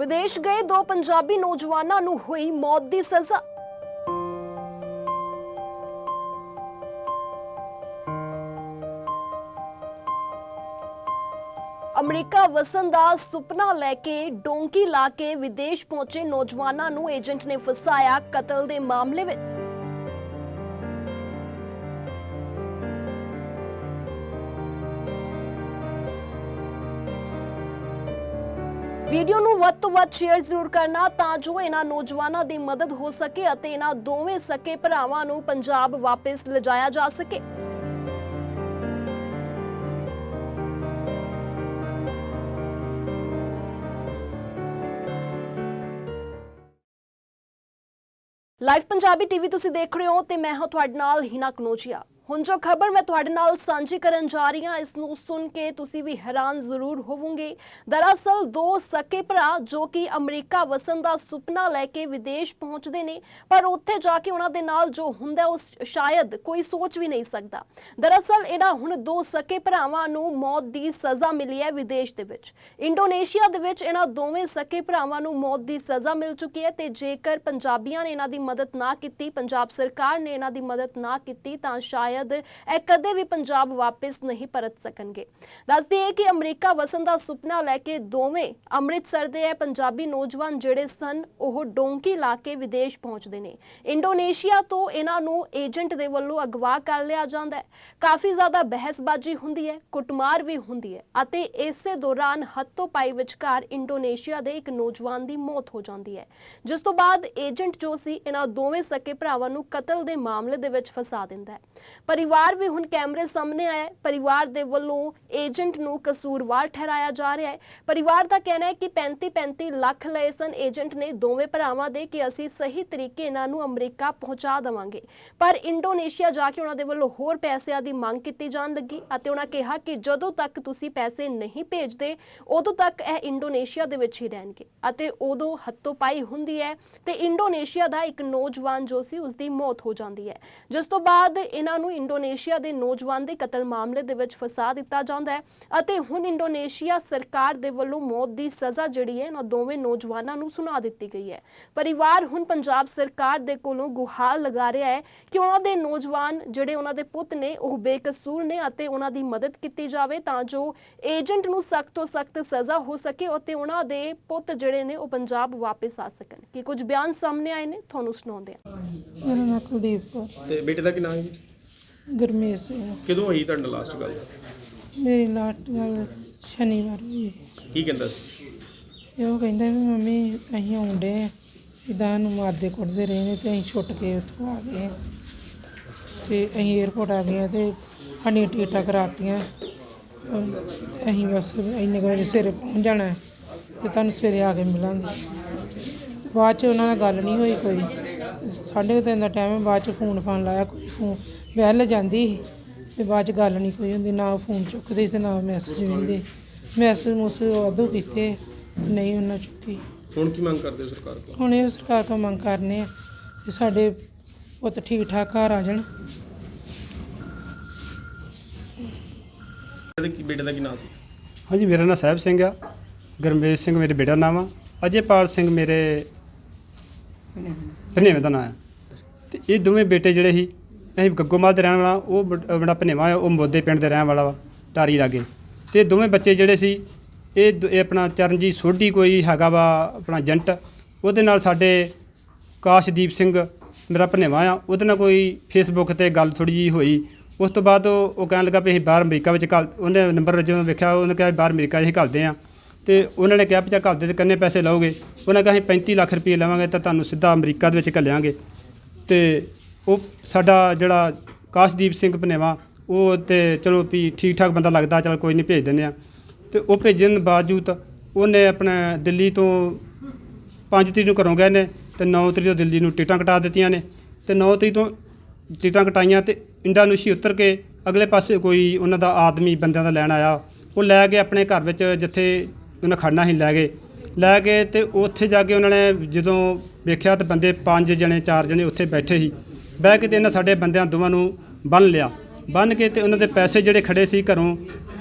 ਵਿਦੇਸ਼ ਗਏ ਦੋ ਪੰਜਾਬੀ ਨੌਜਵਾਨਾਂ ਨੂੰ ਹੋਈ ਮੌਤ ਦੀ ਸਜ਼ਾ। ਅਮਰੀਕਾ ਵਸਣ ਦਾ ਸੁਪਨਾ ਲੈ ਕੇ ਡੋਂਕੀ ਲਾ ਕੇ ਵਿਦੇਸ਼ ਪਹੁੰਚੇ ਨੌਜਵਾਨਾਂ ਨੂੰ ਏਜੰਟ ਨੇ ਫਸਾਇਆ ਕਤਲ ਦੇ ਮਾਮਲੇ ਵਿੱਚ। ਵੀਡੀਓ ਨੂੰ ਵੱਧ ਤੋਂ ਵੱਧ ਸ਼ੇਅਰ ਜ਼ਰੂਰ ਕਰਨਾ ਤਾਂ ਜੋ ਇਹਨਾਂ ਨੌਜਵਾਨਾਂ ਦੀ ਮਦਦ ਹੋ ਸਕੇ ਅਤੇ ਇਹਨਾਂ ਦੋਵੇਂ ਸਕੇ ਭਰਾਵਾਂ ਨੂੰ ਪੰਜਾਬ ਵਾਪਸ ਲਿਜਾਇਆ ਜਾ ਸਕੇ। ਲਾਈਵ ਪੰਜਾਬੀ ਟੀਵੀ ਤੁਸੀਂ ਦੇਖ ਰਹੇ ਹੋ ਤੇ ਮੈਂ ਹਾਂ ਤੁਹਾਡੇ ਨਾਲ ਹਿਨਾ ਕਨੋਜੀਆ। ਹੁਣ ਜੋ ਖਬਰ ਮੈਂ ਤੁਹਾਡੇ ਨਾਲ ਸਾਂਝੀ ਕਰਨ ਜਾ ਰਹੀ ਹਾਂ, ਇਸ ਨੂੰ ਸੁਣ ਕੇ ਤੁਸੀਂ ਵੀ ਹੈਰਾਨ ਜ਼ਰੂਰ ਹੋਵੋਗੇ। ਦਰਅਸਲ ਦੋ ਸਕੇ ਭਰਾ ਜੋ ਕਿ ਅਮਰੀਕਾ ਵਸਣ ਦਾ ਸੁਪਨਾ ਲੈ ਕੇ ਵਿਦੇਸ਼ ਪਹੁੰਚਦੇ ਨੇ, ਪਰ ਉੱਥੇ ਜਾ ਕੇ ਉਹਨਾਂ ਦੇ ਨਾਲ ਜੋ ਹੁੰਦਾ ਉਹ ਸ਼ਾਇਦ ਕੋਈ ਸੋਚ ਵੀ ਨਹੀਂ ਸਕਦਾ। ਦਰਅਸਲ ਇਹਨਾਂ ਹੁਣ ਦੋ ਸਕੇ ਭਰਾਵਾਂ ਨੂੰ ਮੌਤ ਦੀ ਸਜ਼ਾ ਮਿਲੀ ਹੈ ਵਿਦੇਸ਼ ਦੇ ਵਿੱਚ। ਇੰਡੋਨੇਸ਼ੀਆ ਦੇ ਵਿੱਚ ਇਹਨਾਂ ਦੋਵੇਂ ਸਕੇ ਭਰਾਵਾਂ ਨੂੰ ਮੌਤ ਦੀ ਸਜ਼ਾ ਮਿਲ ਚੁੱਕੀ ਹੈ ਤੇ ਜੇਕਰ ਪੰਜਾਬੀਆਂ ਨੇ ਇਹਨਾਂ ਦੀ ਮਦਦ ਨਾ ਕੀਤੀ, ਪੰਜਾਬ ਸਰਕਾਰ ਨੇ ਇਹਨਾਂ ਦੀ ਮਦਦ ਨਾ ਕੀਤੀ ਤਾਂ ਸ਼ਾਇਦ ਇਹ ਕਦੇ ਵੀ ਪੰਜਾਬ ਵਾਪਸ ਨਹੀਂ ਪਰਤ ਸਕਣਗੇ। ਦੱਸਦੀ ਹੈ ਕਿ ਅਮਰੀਕਾ ਵਸਣ ਦਾ ਸੁਪਨਾ ਲੈ ਕੇ ਦੋਵੇਂ ਅੰਮ੍ਰਿਤਸਰ ਦੇ ਇਹ ਪੰਜਾਬੀ ਨੌਜਵਾਨ ਜਿਹੜੇ ਸਨ, ਉਹ ਡੋਂਕੀ ਲਾ ਕੇ ਵਿਦੇਸ਼ ਪਹੁੰਚਦੇ ਨੇ। ਇੰਡੋਨੇਸ਼ੀਆ ਤੋਂ ਇਹਨਾਂ ਨੂੰ ਏਜੰਟ ਦੇ ਵੱਲੋਂ ਅਗਵਾ ਕਰ ਲਿਆ ਜਾਂਦਾ ਹੈ। ਕਾਫੀ ਜ਼ਿਆਦਾ ਬਹਿਸਬਾਜ਼ੀ ਹੁੰਦੀ ਹੈ, ਕੁੱਟਮਾਰ ਵੀ ਹੁੰਦੀ ਹੈ ਅਤੇ ਇਸੇ ਦੌਰਾਨ ਹੱਥੋਂ ਪਾਈ ਵਿਚਕਾਰ ਇੰਡੋਨੇਸ਼ੀਆ ਦੇ ਇੱਕ ਨੌਜਵਾਨ ਦੀ ਮੌਤ ਹੋ ਜਾਂਦੀ ਹੈ। ਜਿਸ ਤੋਂ ਬਾਅਦ ਏਜੰਟ ਜੋ ਸੀ, ਇਹਨਾਂ ਦੋਵੇਂ ਸਕੇ ਭਰਾਵਾਂ ਨੂੰ ਕਤਲ ਦੇ ਮਾਮਲੇ ਦੇ ਵਿੱਚ ਫਸਾ ਦਿੰਦਾ ਹੈ। ਪਰਿਵਾਰ ਵੀ ਹੁਣ ਕੈਮਰੇ ਸਾਹਮਣੇ ਆਇਆ ਹੈ। ਪਰਿਵਾਰ ਦੇ ਵੱਲੋਂ ਏਜੰਟ ਨੂੰ ਕਸੂਰਵਾਰ ਠਹਿਰਾਇਆ ਜਾ ਰਿਹਾ ਹੈ। ਪਰਿਵਾਰ ਦਾ ਕਹਿਣਾ ਹੈ ਕਿ 35 35 ਲੱਖ ਲਏ ਸਨ। ਏਜੰਟ ਨੇ ਦੋਵੇਂ ਭਰਾਵਾਂ ਦੇ ਕਿ ਅਸੀਂ ਸਹੀ ਤਰੀਕੇ ਇਹਨਾਂ ਨੂੰ ਅਮਰੀਕਾ ਪਹੁੰਚਾ ਦੇਵਾਂਗੇ। ਪਰ ਇੰਡੋਨੇਸ਼ੀਆ ਜਾ ਕੇ ਉਹਨਾਂ ਦੇ ਵੱਲੋਂ ਹੋਰ ਪੈਸਿਆਂ ਦੀ ਮੰਗ ਕੀਤੀ ਜਾਣ ਲੱਗੀ ਅਤੇ ਉਹਨਾਂ ਕਿਹਾ ਕਿ ਜਦੋਂ ਤੱਕ ਤੁਸੀਂ ਪੈਸੇ ਨਹੀਂ ਭੇਜਦੇ, ਉਦੋਂ ਤੱਕ ਇਹ ਇੰਡੋਨੇਸ਼ੀਆ ਦੇ ਵਿੱਚ ਹੀ ਰਹਿਣਗੇ ਅਤੇ ਉਦੋਂ ਹੱਥੋਂ ਪਾਈ ਹੁੰਦੀ ਹੈ ਤੇ ਇੰਡੋਨੇਸ਼ੀਆ ਦਾ ਇੱਕ ਨੌਜਵਾਨ ਜੋ ਸੀ ਉਸ ਦੀ ਮੌਤ ਹੋ ਜਾਂਦੀ ਹੈ। ਜਿਸ ਤੋਂ ਬਾਅਦ ਇਹਨਾਂ ਨੂੰ ਇੰਡੋਨੇਸ਼ੀਆ ਦੇ ਨੌਜਵਾਨ ਦੇ ਕਤਲ ਮਾਮਲੇ ਦੇ ਵਿੱਚ ਫਸਾ ਦਿੱਤਾ ਜਾਂਦਾ ਹੈ ਅਤੇ ਹੁਣ ਇੰਡੋਨੇਸ਼ੀਆ ਸਰਕਾਰ ਦੇ ਵੱਲੋਂ ਮੌਤ ਦੀ ਸਜ਼ਾ ਜਿਹੜੀ ਹੈ ਇਹਨਾਂ ਦੋਵੇਂ ਨੌਜਵਾਨਾਂ ਨੂੰ ਸੁਣਾ ਦਿੱਤੀ ਗਈ ਹੈ। ਪਰਿਵਾਰ ਹੁਣ ਪੰਜਾਬ ਸਰਕਾਰ ਦੇ ਕੋਲੋਂ ਗੁਹਾਰ ਲਗਾ ਰਿਹਾ ਹੈ ਕਿ ਉਹਨਾਂ ਦੇ ਨੌਜਵਾਨ ਜਿਹੜੇ ਉਹਨਾਂ ਦੇ ਪੁੱਤ ਨੇ ਉਹ ਬੇਕਸੂਰ ਨੇ ਅਤੇ ਉਹਨਾਂ ਦੀ ਮਦਦ ਕੀਤੀ ਜਾਵੇ ਤਾਂ ਜੋ ਏਜੰਟ ਨੂੰ ਸਖਤ ਤੋਂ ਸਖਤ ਸਜ਼ਾ ਹੋ ਸਕੇ ਅਤੇ ਉਹਨਾਂ ਦੇ ਪੁੱਤ ਜਿਹੜੇ ਨੇ ਉਹ ਪੰਜਾਬ ਵਾਪਸ ਆ ਸਕਣ। ਕਿ ਕੁਝ ਬਿਆਨ ਸਾਹਮਣੇ ਆਏ ਨੇ? ਤੁਹਾਨੂੰ ਸੁਣਾਉਂਦੇ ਹਾਂ। ਮੇਰਾ ਨਾਂ ਕੁਲਦੀਪ ਕੌਰ। ਤੇ ਬੇਟੇ ਦਾ ਕੀ ਨਾਮ ਹੈ ਜੀ? ਗੁਰਮੇਸ਼ ਸਿੰਘ। ਕਦੋਂ ਹੋਈ ਤੁਹਾਡੇ ਨਾਲ ਲਾਸਟ ਗੱਲ? ਮੇਰੀ ਲਾਟ ਗੱਲ ਸ਼ਨੀਵਾਰ ਹੋਈ ਕੀ ਕਹਿੰਦਾ ਸੀ? ਉਹ ਕਹਿੰਦਾ ਵੀ ਮੰਮੀ ਅਸੀਂ ਆਉਂਦੇ ਇਦਾਂ ਨੂੰ ਮਾਰਦੇ ਕੁੱਟਦੇ ਰਹੇ ਨੇ ਤੇ ਅਸੀਂ ਛੁੱਟ ਕੇ ਉੱਥੋਂ ਆ ਗਏ। ਤੇ ਅਸੀਂ 에어ਪੋਰਟ ਆ ਗਏ ਤੇ ਸਾਡੀਆਂ ਟਿਕਟਾਂ ਕਰਾਤੀਆਂ। ਅਮ ਅਸੀਂ ਬਸ ਇੰਨੇ ਕੁ ਵਜੇ ਸਵੇਰੇ ਪਹੁੰਚ ਜਾਣਾ। ਹੈ ਤੇ ਤੁਹਾਨੂੰ ਸਵੇਰੇ ਆ ਕੇ ਮਿਲਾਂਗੇ। ਬਾਅਦ ਚ ਉਹਨਾਂ ਨਾਲ ਗੱਲ ਨਹੀਂ ਹੋਈ ਕੋਈ। ਸਾਢੇ ਕੁ ਤਿੰਨ ਦਾ ਟਾਈਮ ਹੈ ਬਾਅਦ ਚ ਫੋਨ ਫਾਨ ਲਾਇਆ ਕੋਈ ਫੋਨ ਬਹਿਲ ਜਾਂਦੀ ਸੀ ਤੇ ਬਾਅਦ ਚ ਗੱਲ ਨਹੀਂ ਕੋਈ ਹੁੰਦੀ ਨਾ ਫੋਨ ਚੁੱਕਦੇ ਤੇ ਨਾ ਮੈਸੇਜ ਵਿੰਦੇ ਮੈਸੇਜ ਮੁਸ ਵਾਧੂ ਕੀਤੇ ਨਹੀਂ ਉਹਨਾਂ ਚੁੱਕੀ। ਹੁਣ ਕੀ ਮੰਗ ਕਰਦੇ ਹੋ ਸਰਕਾਰ ਕੋਲ? ਹੁਣ ਇਹ ਸਰਕਾਰ ਤੋਂ ਮੰਗ ਕਰਨੇ ਆ ਕਿ ਸਾਡੇ ਪੁੱਤ ਠੀਕ ਠਾਕ ਘਰ ਆ ਜਾਣ। ਇਹਦੇ ਕੀ ਬੇਟੇ ਦਾ ਕੀ ਨਾਮ ਸੀ? ਹਾਂਜੀ ਮੇਰਾ ਨਾਮ ਸਾਹਿਬ ਸਿੰਘ ਆ। ਗਰਮੇਸ਼ ਸਿੰਘ ਮੇਰੇ ਬੇਟਾ ਨਾਮ ਆ। ਅਜੇਪਾਲ ਸਿੰਘ ਮੇਰੇ ਭਨੇਵੇਂ ਦਾ ਨਾਮ ਆ। ਤੇ ਇਹ ਦੋਵੇਂ ਬੇਟੇ ਜਿਹੜੇ ਸੀ ਅਸੀਂ ਗੱਗੋਮਾਲ ਦੇ ਰਹਿਣ ਵਾਲਾ, ਉਹ ਬ- ਆਪਣਾ ਭਨੇਵਾ ਆ, ਉਹ ਮੋਦੇ ਪਿੰਡ ਦੇ ਰਹਿਣ ਵਾਲਾ ਵਾ ਟਾਰੀ ਲਾਗੇ। ਤੇ ਦੋਵੇਂ ਬੱਚੇ ਜਿਹੜੇ ਸੀ, ਇਹ ਦ- ਇਹ ਆਪਣਾ ਚਰਨਜੀਤ ਸੋਢੀ ਕੋਈ ਹੈਗਾ ਵਾ, ਆਪਣਾ ਏਜੰਟ, ਉਹਦੇ ਨਾਲ ਸਾਡੇ ਕਾਸ਼ਦੀਪ ਸਿੰਘ ਮੇਰਾ ਭਨੇਵਾ ਆ, ਉਹਦੇ ਨਾਲ ਕੋਈ ਫੇਸਬੁੱਕ ਤੇ ਗੱਲ ਥੋੜੀ ਜੀ ਹੋਈ। ਉਸ ਤੋਂ ਬਾਅਦ ਉਹ ਉਹ ਕਹਿਣ ਲੱਗਾ ਵੀ ਅਸੀਂ ਬਾਹਰ ਅਮਰੀਕਾ ਵਿੱਚ ਘੱਲ, ਉਹਨੇ ਨੰਬਰ ਜਦੋਂ ਵੇਖਿਆ, ਉਹਨੇ ਕਿਹਾ ਵੀ ਬਾਹਰ ਅਮਰੀਕਾ 'ਚ ਅਸੀਂ ਘੱਲਦੇ ਆ। ਤੇ ਉਹਨਾਂ ਨੇ ਕਿਹਾ ਵੀ ਚੱਲ ਘੱਲਦੇ ਤੇ ਕਿੰਨੇ ਪੈਸੇ ਲਓਗੇ? ਉਹਨਾਂ ਕਿਹਾ ਅਸੀਂ 35 ਲੱਖ ਰੁਪਏ ਲਵਾਂਗੇ ਤਾਂ ਤੁਹਾਨੂੰ ਸਿੱਧਾ ਅਮਰੀਕਾ ਦੇ ਵਿੱਚ ਘੱਲਿਆਂਗੇ। ਤੇ ਉਹ ਸਾਡਾ ਜਿਹੜਾ ਕਾਸ਼ਦੀਪ ਸਿੰਘ ਭਨੇਵਾ, ਉਹ ਤੇ ਚਲੋ ਵੀ ਠੀਕ ਠਾਕ ਬੰਦਾ ਲੱਗਦਾ, ਚਲ ਕੋਈ ਨਹੀਂ ਭੇਜ ਦਿੰਦੇ ਆ। ਤੇ ਉਹ ਭੇਜਣ ਬਾਵਜੂਦ ਉਹਨੇ ਆਪਣਾ ਦਿੱਲੀ ਤੋਂ 5 ਤਰੀਕ ਨੂੰ ਘਰੋਂ ਗਏ ਨੇ ਤੇ 9 ਤਰੀਕ ਤੋਂ ਦਿੱਲੀ ਨੂੰ ਟਿਕਟਾਂ ਕਟਾ ਦਿੱਤੀਆਂ ਨੇ। ਤੇ 9 ਤਰੀਕ ਤੋਂ ਟਿਕਟਾਂ ਕਟਾਈਆਂ ਤੇ ਇੰਡੋਨੇਸ਼ੀਆ ਉਤਰ ਕੇ ਅਗਲੇ ਪਾਸੇ ਕੋਈ ਉਹਨਾਂ ਦਾ ਆਦਮੀ ਬੰਦਿਆਂ ਦਾ ਲੈਣ ਆਇਆ। ਉਹ ਲੈ ਕੇ ਆਪਣੇ ਘਰ ਵਿੱਚ ਜਿੱਥੇ ਉਹਨਾਂ ਖੜਨਾ ਸੀ ਲੈ ਗਏ। ਲੈ ਗਏ ਤੇ ਉੱਥੇ ਜਾ ਕੇ ਉਹਨਾਂ ਨੇ ਜਦੋਂ ਵੇਖਿਆ ਤੇ ਬੰਦੇ ਪੰਜ ਜਣੇ, ਚਾਰ ਜਣੇ ਉੱਥੇ ਬੈਠੇ ਸੀ। ਬਹਿ ਕੇ ਤੇ ਇਹਨਾਂ ਸਾਡੇ ਬੰਦਿਆਂ ਦੋਵਾਂ ਨੂੰ ਬੰਨ ਲਿਆ। ਬੰਨ ਕੇ ਤੇ ਉਹਨਾਂ ਦੇ ਪੈਸੇ ਜਿਹੜੇ ਖੜੇ ਸੀ ਘਰੋਂ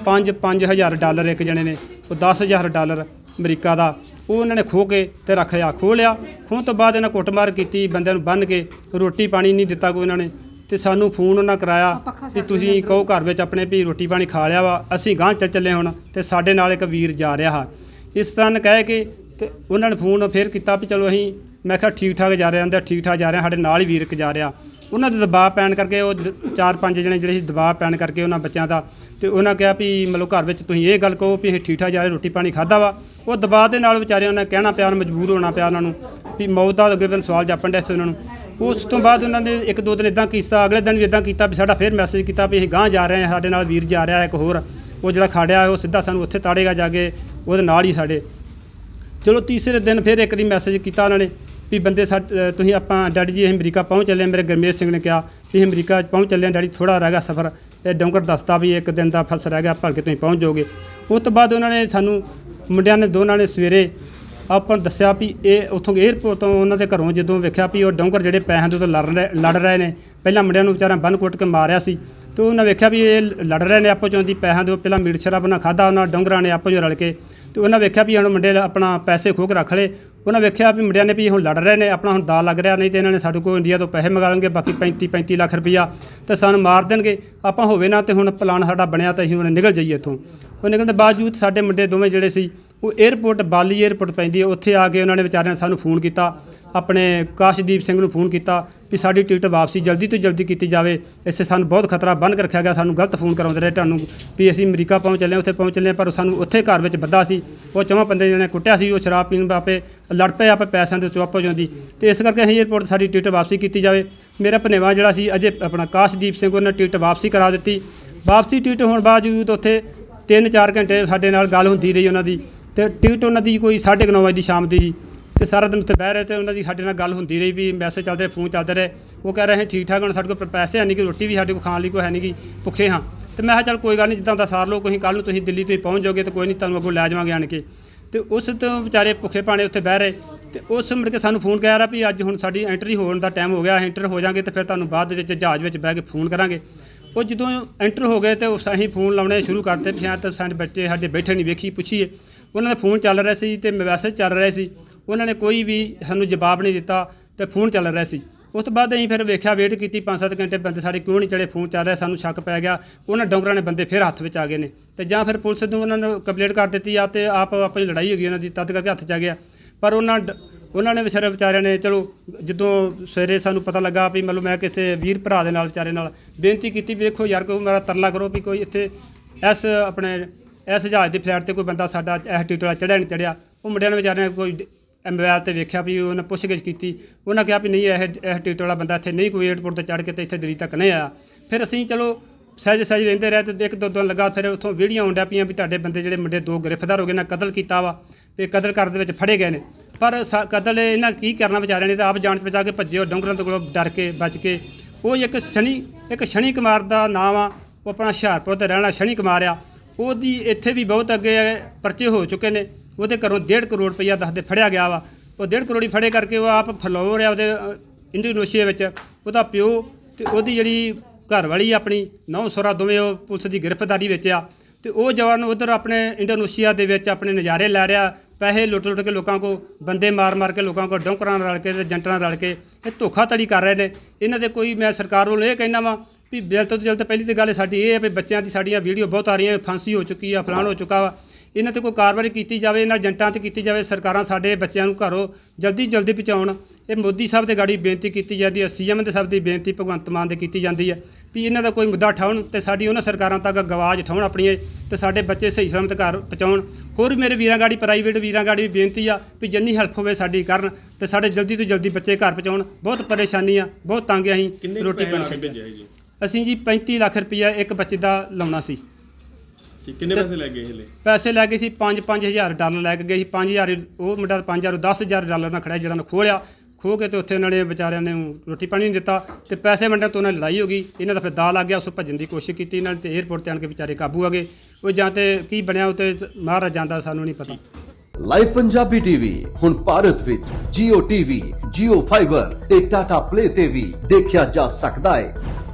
5 5000 ਡਾਲਰ ਇੱਕ ਜਣੇ ਨੇ ਉਹ 10000 ਡਾਲਰ ਅਮਰੀਕਾ ਦਾ ਉਹ ਉਹਨਾਂ ਨੇ ਖੋ ਕੇ ਤੇ ਰੱਖ ਲਿਆ ਖੋਹ ਲਿਆ। ਖੋਹਣ ਤੋਂ ਬਾਅਦ ਇਹਨਾਂ ਕੁੱਟਮਾਰ ਕੀਤੀ ਬੰਦਿਆਂ ਨੂੰ ਬੰਨ੍ਹ ਕੇ ਰੋਟੀ ਪਾਣੀ ਨਹੀਂ ਦਿੱਤਾ ਕੋਈ ਉਹਨਾਂ ਨੇ। ਤੇ ਸਾਨੂੰ ਫੋਨ ਉਹਨਾਂ ਕਰਾਇਆ ਵੀ ਤੁਸੀਂ ਕਹੋ ਘਰ ਵਿੱਚ ਆਪਣੇ ਵੀ ਰੋਟੀ ਪਾਣੀ ਖਾ ਲਿਆ ਵਾ ਅਸੀਂ ਗਾਂਹ ਚੱਲ ਚੱਲੇ ਹੁਣ ਤੇ ਸਾਡੇ ਨਾਲ ਇੱਕ ਵੀਰ ਜਾ ਰਿਹਾ ਹਾ। ਇਸ ਤਰ੍ਹਾਂ ਕਹਿ ਕੇ ਤੇ ਉਹਨਾਂ ਨੇ ਫੋਨ ਫੇਰ ਕੀਤਾ ਵੀ ਚਲੋ ਅਸੀਂ ਮੈਂ ਕਿਹਾ ਠੀਕ ਠਾਕ ਜਾ ਰਹੇ ਹਾਂ ਠੀਕ ਠਾਕ ਜਾ ਰਹੇ ਸਾਡੇ ਨਾਲ ਹੀ ਵੀਰ ਇੱਕ ਜਾ ਰਿਹਾ। ਉਹਨਾਂ ਦੇ ਦਬਾਅ ਪੈਣ ਕਰਕੇ ਉਹ ਦ- ਚਾਰ ਪੰਜ ਜਣੇ ਜਿਹੜੇ ਸੀ ਦਬਾਅ ਪੈਣ ਕਰਕੇ ਉਹਨਾਂ ਬੱਚਿਆਂ ਦਾ, ਤੇ ਉਹਨਾਂ ਕਿਹਾ ਵੀ ਮਤਲਬ ਘਰ ਵਿੱਚ ਤੁਸੀਂ ਇਹ ਗੱਲ ਕਹੋ ਵੀ ਅਸੀਂ ਠੀਕ ਠਾਕ ਜਾ ਰਹੇ, ਰੋਟੀ ਪਾਣੀ ਖਾਦਾ ਵਾ। ਉਹ ਦਬਾਅ ਦੇ ਨਾਲ ਵਿਚਾਰਿਆਂ ਨੇ ਕਹਿਣਾ ਪਿਆ ਮਜਬੂਰ ਹੋਣਾ ਪਿਆ ਉਹਨਾਂ ਨੂੰ ਵੀ ਮੌਤ ਦਾ ਅੱਗੇ ਬਨ ਸਵਾਲ ਜਾਪਣ ਡਿਆ ਸੀ ਉਹਨਾਂ ਨੂੰ। ਉਸ ਤੋਂ ਬਾਅਦ ਉਹਨਾਂ ਨੇ ਇੱਕ ਦੋ ਦਿਨ ਇਦਾਂ ਕੀਤਾ, ਅਗਲੇ ਦਿਨ ਵੀ ਇਦਾਂ ਕੀਤਾ ਵੀ ਸਾਡਾ ਫਿਰ ਮੈਸੇਜ ਕੀਤਾ ਵੀ ਅਸੀਂ ਗਾਂਹ ਜਾ ਰਹੇ ਹਾਂ ਸਾਡੇ ਨਾਲ ਵੀਰ ਜਾ ਰਿਹਾ ਹੈ ਇੱਕ ਹੋਰ। ਉਹ ਜਿਹੜਾ ਖਾੜਿਆ ਉਹ ਸਿੱਧਾ ਸਾਨੂੰ ਉੱਥੇ ਤਾੜੇਗਾ ਜਾ ਕੇ, ਉਹਦੇ ਨਾਲ ਹੀ ਸਾਡੇ। ਚਲੋ ਤੀਸਰੇ ਦਿਨ ਫਿਰ ਇੱਕ ਵਾਰੀ ਮੈਸੇਜ ਕੀਤਾ ਉਹਨਾਂ ਨੇ। ਵੀ ਬੰਦੇ ਸਾ- ਤੁਸੀਂ ਆਪਾਂ ਡੈਡੀ ਜੀ ਅਸੀਂ ਅਮਰੀਕਾ ਪਹੁੰਚ ਚੱਲੇ ਹਾਂ। ਮੇਰੇ ਗਰਮੇਸ਼ ਸਿੰਘ ਨੇ ਕਿਹਾ ਤੁਸੀਂ ਅਸੀਂ ਅਮਰੀਕਾ ਪਹੁੰਚ ਚੱਲੇ ਹਾਂ। ਡੈਡੀ ਥੋੜਾ ਰਹਿ ਗਿਆ ਸਫ਼ਰ। ਇਹ ਡੋਂਗਰ ਦੱਸਦਾ ਵੀ ਇੱਕ ਦਿਨ ਦਾ ਫਸ ਰਹਿ ਗਿਆ, ਭਲਕੇ ਤੁਸੀਂ ਪਹੁੰਚ ਜਾਓਗੇ। ਉਸ ਤੋਂ ਬਾਅਦ ਉਹਨਾਂ ਨੇ ਸਾਨੂੰ, ਮੁੰਡਿਆਂ ਨੇ ਦੋਨਾਂ ਨੇ ਸਵੇਰੇ ਆਪਾਂ ਨੂੰ ਦੱਸਿਆ ਵੀ ਇਹ ਉੱਥੋਂ 에ਅਰਪੋਰਟ ਤੋਂ ਉਹਨਾਂ ਦੇ ਘਰੋਂ ਜਦੋਂ ਵੇਖਿਆ ਵੀ ਉਹ ਡੋਂਗਰ ਜਿਹੜੇ ਪੈਸਿਆਂ ਦੇ ਤੋਂ ਲੜ ਰਹੇ ਲੜ ਰਹੇ ਨੇ। ਪਹਿਲਾਂ ਮੁੰਡਿਆਂ ਨੂੰ ਵਿਚਾਰਾ ਬੰਨ ਕੁੱਟ ਕੇ ਮਾਰਿਆ ਸੀ। ਤੇ ਉਹਨਾਂ ਵੇਖਿਆ ਵੀ ਇਹ ਲੜ ਰਹੇ ਨੇ ਆਪੋ ਚੋਂ ਦੀ ਪੈਸਿਆਂ ਦੇ ਪਹਿਲਾਂ ਮੀਟ ਸ਼ਰਾਬ ਨਾਲ ਖਾਦਾ ਉਹਨਾਂ ਡੋਂਗਰਾਂ ਨੇ ਆਪੋ ਚੋਂ ਰਲ ਕੇ ਤੇ ਉਹਨਾਂ ਵੇਖਿਆ ਵੀ ਹੁਣ ਮੁੰਡੇ ਆਪਣਾ ਪੈਸੇ ਖੋਹ ਕੇ ਰੱਖ ਲਏ। ਉਹਨਾਂ ਵੇਖਿਆ ਵੀ ਮੁੰਡਿਆਂ ਨੇ ਵੀ ਹੁਣ ਲੜ ਰਹੇ ਨੇ, ਆਪਣਾ ਹੁਣ ਦਾ ਲੱਗ ਰਿਹਾ, ਨਹੀਂ ਤੇ ਇਹਨਾਂ ਨੇ ਸਾਡੇ ਕੋਲ ਇੰਡੀਆ ਤੋਂ ਪੈਸੇ ਮੰਗਾ ਲੈਣਗੇ, ਬਾਕੀ 35 35 ਲੱਖ ਰੁਪਈਆ ਤੇ ਸਾਨੂੰ ਮਾਰ ਦੇਣਗੇ। ਆਪਾਂ ਹੋਵੇ ਨਾ ਤੇ ਹੁਣ ਪਲਾਨ ਸਾਡਾ ਬਣਿਆ ਤਾਂ ਅਸੀਂ ਹੁਣ ਨਿਕਲ ਜਾਈਏ ਇੱਥੋਂ। ਉਹ ਨਿਕਲਣ ਦੇ ਬਾਵਜੂਦ ਸਾਡੇ ਮੁੰਡੇ ਦੋਵੇਂ ਜਿਹੜੇ ਸੀ, ਉਹ 에ਅਰਪੋਰਟ ਬਾਲੀ 에ਅਰਪੋਰਟ ਪੈਂਦੀ ਹੈ, ਉੱਥੇ ਆ ਕੇ ਉਹਨਾਂ ਨੇ ਵਿਚਾਰਿਆਂ ਨੇ ਸਾਨੂੰ ਫੋਨ ਕੀਤਾ। ਆਪਣੇ ਕਾਸ਼ਦੀਪ ਸਿੰਘ ਨੂੰ ਫੋਨ ਕੀਤਾ ਵੀ ਸਾਡੀ ਟਿਕਟ ਵਾਪਸੀ ਜਲਦੀ ਤੋਂ ਜਲਦੀ ਕੀਤੀ ਜਾਵੇ। ਇਸੇ ਸਾਨੂੰ ਬਹੁਤ ਖਤਰਾ ਬੰਨ ਕੇ ਰੱਖਿਆ ਗਿਆ ਸਾਨੂੰ ਗਲਤ ਫੋਨ ਕਰਾਉਂਦੇ ਰਹੇ ਤੁਹਾਨੂੰ ਵੀ ਅਸੀਂ ਅਮਰੀਕਾ ਪਹੁੰਚ ਚੱਲੇ ਹਾਂ, ਉੱਥੇ ਪਹੁੰਚ ਚੱਲੇ ਹਾਂ, ਪਰ ਸਾਨੂੰ ਉੱਥੇ ਘਰ ਵਿੱਚ ਬੱਦਾ ਸੀ। ਉਹ ਚੌਵਾਂ ਬੰਦੇ ਜਣੇ ਕੁੱਟਿਆ ਸੀ ਉਹ ਸ਼ਰਾਬ ਪੀਣ ਵਾਪੇ ਲੜ ਪਏ ਆਪੇ ਪੈਸਿਆਂ ਦੇ ਚੁੱਪ ਹੋ ਜਾਂਦੀ। ਤੇ ਇਸ ਕਰਕੇ ਅਸੀਂ ਏਅਰਪੋਰਟ ਸਾਡੀ ਟਿਕਟ ਵਾਪਸੀ ਕੀਤੀ ਜਾਵੇ। ਮੇਰਾ ਭਨੇਵਾ ਜਿਹੜਾ ਸੀ ਅਜੇ ਆਪਣਾ ਕਾਸ਼ਦੀਪ ਸਿੰਘ ਉਹਨੇ ਟਿਕਟ ਵਾਪਸੀ ਕਰਾ ਦਿੱਤੀ। ਵਾਪਸੀ ਟਿਕਟ ਹੋਣ ਬਾਵਜੂਦ ਉੱਥੇ 3-4 ਘੰਟੇ ਸਾਡੇ ਨਾਲ ਗੱਲ ਹੁੰਦੀ ਰਹੀ ਉਹਨਾਂ ਦੀ ਤੇ ਟਿਕਟ ਉਹਨਾਂ ਦੀ ਕੋਈ 9:30 ਵਜੇ ਦੀ ਸ਼ਾਮ ਦੀ ਸੀ। ਤੇ ਸਾਰਾ ਦਿਨ ਉੱਥੇ ਬਹਿ ਰਹੇ ਤੇ ਉਹਨਾਂ ਦੀ ਸਾਡੇ ਨਾਲ ਗੱਲ ਹੁੰਦੀ ਰਹੀ ਵੀ ਮੈਸੇਜ ਚੱਲਦੇ ਰਹੇ ਫੋਨ ਚੱਲਦੇ ਰਹੇ। ਉਹ ਕਹਿ ਰਹੇ, ਠੀਕ ਠਾਕ, ਹੁਣ ਸਾਡੇ ਕੋਲ ਪੈਸੇ ਹੈ ਨਹੀਂ ਕਿ ਰੋਟੀ ਵੀ ਸਾਡੇ ਕੋਲ ਖਾਣ ਲਈ ਕੋਈ ਹੈ ਨਹੀਂ ਕਿ ਭੁੱਖੇ ਹਾਂ। ਤੇ ਮੈਂ ਕਿਹਾ, ਚੱਲ ਕੋਈ ਗੱਲ ਨਹੀਂ ਜਿੱਦਾਂ ਦਾ ਸਾਰ ਲਓ, ਕੋਈ ਕੱਲ ਨੂੰ ਤੁਸੀਂ ਦਿੱਲੀ ਤੁਸੀਂ ਪਹੁੰਚ ਜਾਓਗੇ ਤੇ ਕੋਈ ਨਹੀਂ ਤੁਹਾਨੂੰ ਅੱਗੋਂ ਲੈ ਜਾਵਾਂਗੇ ਆਣ ਕੇ। ਤੇ ਉਸ ਤੋਂ ਵਿਚਾਰੇ ਭੁੱਖੇ ਪਾਣੇ ਉੱਥੇ ਬਹਿ ਰਹੇ ਤੇ ਉਸ ਮੁੜ ਕੇ ਸਾਨੂੰ ਫੋਨ ਕਹਿ ਰਿਹਾ ਵੀ ਅੱਜ ਹੁਣ ਸਾਡੀ ਐਂਟਰੀ ਹੋਣ ਦਾ ਟਾਈਮ ਹੋ ਗਿਆ ਐਂਟਰ ਹੋ ਜਾਾਂਗੇ ਤੇ ਫਿਰ ਤੁਹਾਨੂੰ ਬਾਅਦ ਵਿੱਚ ਜਹਾਜ਼ ਵਿੱਚ ਬਹਿ ਕੇ ਫੋਨ ਕਰਾਂਗੇ। ਉਹ ਜਦੋਂ ਐਂਟਰ ਹੋ ਗਏ ਤੇ ਉਸ ਅਸੀਂ ਫੋਨ ਲਾਉਣੇ ਸ਼ੁਰੂ ਕਰਤੇ ਵੀ ਤਾਂ ਸਾਡੇ ਬੱਚੇ ਸਾਡੇ ਬੈਠੇ ਨਹੀਂ ਵੇਖੀ ਪੁੱਛੀਏ। ਉਹਨਾਂ ਦਾ ਫੋਨ ਚੱਲ ਰਿਹਾ ਸੀ ਤੇ ਮੈਸੇਜ ਚੱਲ ਰਿਹਾ ਸੀ। ਉਹਨਾਂ ਨੇ ਕੋਈ ਵੀ ਸਾਨੂੰ ਜਵਾਬ ਨਹੀਂ ਦਿੱਤਾ ਤੇ ਫੋਨ ਚੱਲ ਰਿਹਾ ਸੀ। ਉਸ ਤੋਂ ਬਾਅਦ ਅਸੀਂ ਫਿਰ ਵੇਖਿਆ ਵੇਟ ਕੀਤੀ 5-7 ਘੰਟੇ, ਬੰਦੇ ਸਾਡੇ ਕਿਉਂ ਨਹੀਂ ਚੜੇ ਫੋਨ ਚੱਲ ਰਿਹਾ, ਸਾਨੂੰ ਸ਼ੱਕ ਪੈ ਗਿਆ। ਉਹਨਾਂ ਡੋਂਗਰਾਂ ਨੇ ਬੰਦੇ ਫਿਰ ਹੱਥ ਵਿੱਚ ਆ ਗਏ ਨੇ। ਤੇ ਜਾਂ ਫਿਰ ਪੁਲਿਸ ਨੂੰ ਉਹਨਾਂ ਨੇ ਕੰਪਲੇਂਟ ਕਰ ਦਿੱਤੀ ਆ ਤੇ ਆਪ ਆਪਣੀ ਲੜਾਈ ਹੋ ਗਈ ਉਹਨਾਂ ਦੀ, ਤਦ ਕਰਕੇ ਹੱਥ 'ਚ ਆ ਗਿਆ। ਪਰ ਉਹਨਾਂ ਡ- ਉਹਨਾਂ ਨੇ ਵਿਚਾਰੇ ਵਿਚਾਰਿਆਂ ਨੇ ਚਲੋ ਜਦੋਂ ਸਵੇਰੇ ਸਾਨੂੰ ਪਤਾ ਲੱਗਾ ਵੀ ਮਤਲਬ ਮੈਂ ਕਿਸੇ ਵੀਰ ਭਰਾ ਦੇ ਨਾਲ, ਵਿਚਾਰੇ ਨਾਲ ਬੇਨਤੀ ਕੀਤੀ ਵੀ ਵੇਖੋ ਯਾਰ, ਕੋਈ ਮੇਰਾ ਤਰਲਾ ਕਰੋ ਵੀ ਕੋਈ ਇੱਥੇ ਇਸ ਆਪਣੇ ਇਸ ਜਹਾਜ਼ ਦੀ ਫਲੈਟ ਤੇ ਕੋਈ ਬੰਦਾ ਸਾਡਾ ਇਸ ਟਿਕਟ ਵਾਲਾ ਚੜਿਆ ਨਹੀਂ ਚੜਿਆ ਉਹ ਮੁੰਡਿਆਂ ਨੇ ਵਿਚਾਰਿਆਂ ਨੇ ਕੋਈ ਡ- ਮੋਬਾਈਲ ਤੇ ਵੇਖਿਆ ਵੀ ਉਹਨਾਂ ਪੁੱਛਗਿੱਛ ਕੀਤੀ। ਉਹਨਾਂ ਕਿਹਾ ਵੀ ਨਹੀਂ, ਇਹ ਇਹ ਟਿਕਟ ਵਾਲਾ ਬੰਦਾ ਇੱਥੇ ਨਹੀਂ, ਕੋਈ 에ਅਰਪੋਰਟ ਤੇ ਚੜ੍ਹ ਕੇ ਤੇ ਇੱਥੇ ਦਿੱਲੀ ਤੱਕ ਨਹੀਂ ਆਇਆ। ਫਿਰ ਅਸੀਂ ਚਲੋ ਸਹਿਜ ਸਹਿਜ ਵੇਂਦੇ ਰਹੇ ਤੇ ਇੱਕ ਦੋ ਦਿਨ ਲੱਗਾ, ਫਿਰ ਉੱਥੋਂ ਵੀਡੀਓ ਆਉਂਦਾ ਪਈਆਂ ਵੀ ਤੁਹਾਡੇ ਬੰਦੇ ਜਿਹੜੇ ਮੁੰਡੇ ਦੋ ਗ੍ਰਿਫਤਾਰ ਹੋ ਗਏ ਨਾ ਕਤਲ ਕੀਤਾ ਵਾ ਤੇ ਕਤਲ ਕਰਨ ਦੇ ਵਿੱਚ ਫੜੇ ਗਏ ਨੇ। ਪਰ ਸਾ- ਕਤਲ ਇਹਨਾਂ ਕੀ ਕਰਨਾ ਵਿਚਾਰਿਆਂ ਨੇ ਤਾਂ ਆਪ ਜਾਣ ਬਚਾ ਕੇ ਭੱਜੇ ਉਹ ਡੰਗਰਾਂ ਤੋਂ ਕੋਲੋਂ ਡਰ ਕੇ ਬਚ ਕੇ। ਉਹ ਇੱਕ ਸ਼ਨੀ ਇੱਕ ਸ਼ਨੀ ਕੁਮਾਰ ਦਾ ਨਾਮ ਆ, ਉਹ ਆਪਣਾ ਹੁਸ਼ਿਆਰਪੁਰ ਤੇ ਰਹਿਣਾ ਸ਼ਨੀ ਕੁਮਾਰ ਆ। ਉਹਦੀ ਇੱਥੇ ਵੀ ਬਹੁਤ ਅੱਗੇ ਪਰਚੇ ਹੋ ਚੁੱਕੇ ਨੇ। ਉਹਦੇ ਘਰੋਂ 1.5 ਕਰੋੜ ਰੁਪਈਆ ਦੱਸਦੇ ਫੜਿਆ ਗਿਆ ਵਾ। ਉਹ 1.5 ਕਰੋੜ ਹੀ ਫੜੇ ਕਰਕੇ ਉਹ ਆਪ ਫਲੋਰ ਆ ਉਹਦੇ ਇੰਡੋਨੇਸ਼ੀਆ ਵਿੱਚ। ਉਹਦਾ ਪਿਓ ਤੇ ਉਹਦੀ ਜਿਹੜੀ ਘਰ ਵਾਲੀ ਆਪਣੀ, ਨੌ ਸੋਰਾ ਦੋਵੇਂ ਉਹ ਪੁਲਿਸ ਦੀ ਗ੍ਰਿਫਤਾਰੀ ਵਿੱਚ ਆ। ਤੇ ਉਹ ਜਵਾਨ ਉਧਰ ਆਪਣੇ ਇੰਡੋਨੇਸ਼ੀਆ ਦੇ ਵਿੱਚ ਆਪਣੇ ਨਜ਼ਾਰੇ ਲੈ ਰਿਹਾ। ਪੈਸੇ ਲੁੱਟ ਲੁੱਟ ਕੇ ਲੋਕਾਂ ਕੋ ਬੰਦੇ ਮਾਰ ਮਾਰ ਕੇ ਲੋਕਾਂ ਕੋ ਡੌਂਕਰਾਂ ਰਲ ਕੇ ਤੇ ਏਜੰਟਾਂ ਰਲ ਕੇ ਇਹ ਧੋਖਾਧੜੀ ਕਰ ਰਹੇ ਨੇ। ਇਹਨਾਂ ਦੇ ਕੋਈ, ਮੈਂ ਸਰਕਾਰ ਵੱਲੋਂ ਇਹ ਕਹਿਣਾ ਵਾ ਵੀ ਜਲਦ ਤੋਂ ਜਲਦ ਪਹਿਲੀ ਤੇ ਗੱਲ ਸਾਡੀ ਇਹ ਹੈ ਵੀ ਬੱਚਿਆਂ ਦੀ ਸਾਡੀਆਂ ਵੀਡੀਓ ਬਹੁਤ ਆ ਰਹੀਆਂ, ਫਾਂਸੀ ਹੋ ਚੁੱਕੀ ਆ, ਫਲਾਣ ਹੋ ਚੁੱਕਾ ਵਾ। ਇਹਨਾਂ ਤੇ ਕੋਈ ਕਾਰਵਾਈ ਕੀਤੀ ਜਾਵੇ ਇਹਨਾਂ ਏਜੰਟਾਂ ਤੇ ਕੀਤੀ ਜਾਵੇ ਸਰਕਾਰਾਂ ਸਾਡੇ ਬੱਚਿਆਂ ਨੂੰ ਘਰੋਂ ਜਲਦੀ ਜਲਦੀ ਪਹੁੰਚਾਉਣ। ਇਹ ਮੋਦੀ ਸਾਹਿਬ ਦੇ ਗਾੜੀ ਬੇਨਤੀ ਕੀਤੀ ਜਾਂਦੀ ਹੈ ਸੀਐਮ ਦੇ ਸਾਹਿਬ ਦੀ ਬੇਨਤੀ ਭਗਵੰਤ ਮਾਨ ਦੇ ਕੀਤੀ ਜਾਂਦੀ ਹੈ ਵੀ ਇਹਨਾਂ ਦਾ ਕੋਈ ਮੁੱਦਾ ਉਠਾਉਣ ਤੇ ਸਾਡੀ ਉਹਨਾਂ ਸਰਕਾਰਾਂ ਤੱਕ ਗਵਾਜ ਉਠਾਉਣ ਆਪਣੀਆਂ ਤੇ ਸਾਡੇ ਬੱਚੇ ਸਹੀ ਸਲਾਮਤ ਘਰ ਪਹੁੰਚਾਉਣ। ਹੋਰ ਵੀ ਮੇਰੇ ਵੀਰਾਂ ਗਾੜੀ ਪ੍ਰਾਈਵੇਟ ਵੀਰਾਂ ਗਾੜੀ ਵੀ ਬੇਨਤੀ ਆ ਵੀ ਜਿੰਨੀ ਹੈਲਪ ਹੋਵੇ ਸਾਡੀ ਕਰਨ ਤੇ ਸਾਡੇ ਜਲਦੀ ਤੋਂ ਜਲਦੀ ਬੱਚੇ ਘਰ ਪਹੁੰਚਾਉਣ। ਬਹੁਤ ਪਰੇਸ਼ਾਨੀ ਆ ਬਹੁਤ ਤੰਗ ਆ ਅਸੀਂ ਰੋਟੀ ਜੀ? ਅਸੀਂ ਜੀ 35 ਲੱਖ ਰੁਪਈਆ ਇੱਕ ਬੱਚੇ ਦਾ ਲਾਉਣਾ ਸੀ। ਤੇ ਕਿੰਨੇ ਪੈਸੇ ਲੈ ਗਏ ਹਲੇ? ਪੈਸੇ ਲੈ ਗਏ ਸੀ 5-5000 ਡਾਲਰ ਲੈ ਕੇ ਗਏ ਸੀ 5000 ਉਹ ਮੁੰਡਾ 5000 10000 ਡਾਲਰ ਨਾਲ ਖੜਾ ਜਿਹੜਾ ਨੇ ਖੋਲਿਆ ਖੋ ਕੇ ਤੇ ਉੱਥੇ ਉਹਨਾਂ ਨੇ ਵਿਚਾਰਿਆਂ ਨੇ ਰੋਟੀ ਪਾਣੀ ਨਹੀਂ ਦਿੱਤਾ ਤੇ ਪੈਸੇ ਵੰਡਣ ਤੋਂ ਉਹਨਾਂ ਦੀ ਲੜਾਈ ਹੋ ਗਈ। ਇਹਨਾਂ ਦਾ ਫਿਰ ਦਾ ਲੱਗ ਗਿਆ ਉਸ ਭੱਜਣ ਦੀ ਕੋਸ਼ਿਸ਼ ਕੀਤੀ ਇਹਨਾਂ ਨੇ ਤੇ 에ਅਰਪੋਰਟ ਤੇ ਆਣ ਕੇ ਵਿਚਾਰੇ ਕਾਬੂ ਆ ਗਏ। ਉਹ ਜਾਂ ਤੇ ਕੀ ਬਣਿਆ ਉਤੇ ਮਹਾਰਾਜ ਜਾਂਦਾ ਸਾਨੂੰ ਨਹੀਂ ਪਤਾ। ਲਾਈਵ ਪੰਜਾਬੀ ਟੀਵੀ ਹੁਣ ਭਾਰਤ ਵਿੱਚ Jio TV, Jio Fiber ਤੇ Tata Play ਤੇ ਵੀ ਦੇਖਿਆ ਜਾ ਸਕਦਾ ਹੈ।